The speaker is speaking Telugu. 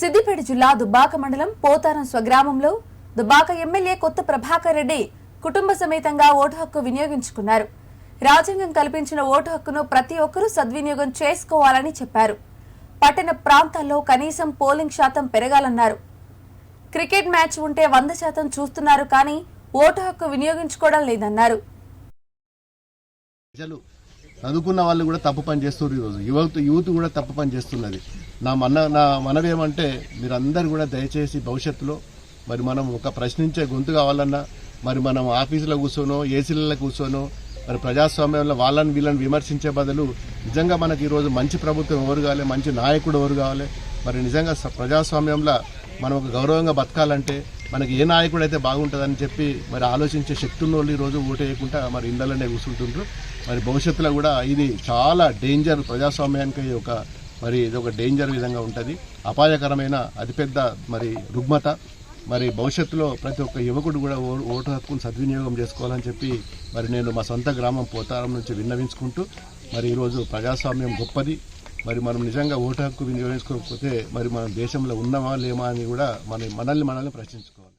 సిద్దిపేట జిల్లా దుబ్బాక మండలం పోతారం స్వగ్రామంలో దుబ్బాక ఎమ్మెల్యే కొత్త ప్రభాకర్ రెడ్డి కుటుంబ సమేతంగా ఓటు హక్కు వినియోగించుకున్నారు. రాజ్యాంగం కల్పించిన ఓటు హక్కును ప్రతి ఒక్కరూ సద్వినియోగం చేసుకోవాలని చెప్పారు. పట్టణ ప్రాంతాల్లో కనీసం పోలింగ్ శాతం పెరగాలన్నారు. క్రికెట్ మ్యాచ్ ఉంటే వంద శాతం చూస్తున్నారు కానీ ఓటు హక్కు వినియోగించుకోవడం లేదన్నారు. చదువుకున్న వాళ్ళు కూడా తప్పు పని చేస్తున్నారు ఈరోజు యువత యూత్ కూడా తప్పు పని చేస్తున్నది. నా మన నా మనవేమంటే మీరందరూ కూడా దయచేసి భవిష్యత్తులో మరి మనం ఒక ప్రశ్నించే గొంతు కావాలన్నా మరి మనం ఆఫీసులో కూర్చోనో ఏసీలలో కూర్చోనో మరి ప్రజాస్వామ్యంలో వాళ్ళని వీళ్ళని విమర్శించే బదులు నిజంగా మనకి ఈరోజు మంచి ప్రభుత్వం ఎవరు కావాలి మంచి నాయకుడు ఎవరు కావాలి మరి నిజంగా స- ప్రజాస్వామ్యంలో మనం ఒక గౌరవంగా బతకాలంటే మనకి ఏ నాయకుడు అయితే బాగుంటుందని చెప్పి మరి ఆలోచించే శక్తి ఉన్న వాళ్ళు ఈరోజు ఓటేయకుండా మరి ఇళ్ళలోనే కూర్చుంటుండ్రు. మరి భవిష్యత్తులో కూడా ఇది చాలా డేంజర్ ప్రజాస్వామ్యానికి ఒక మరి ఇది ఒక డేంజర్ విధంగా ఉంటుంది. అపాయకరమైన అతిపెద్ద మరి రుగ్మత. మరి భవిష్యత్తులో ప్రతి ఒక్క యువకుడు కూడా ఓ- ఓటు హక్కును సద్వినియోగం చేసుకోవాలని చెప్పి మరి నేను మా సొంత గ్రామం పోతారం నుంచి విన్నవించుకుంటూ మరి ఈరోజు ప్రజాస్వామ్యం గొప్పది. మరి మనం నిజంగా ఓటు హక్కు వినియోగించుకోకపోతే మరి మనం దేశంలో ఉన్నామా లేమా అని కూడా మన మనల్ని మనల్ని ప్రశ్నించుకోవాలి.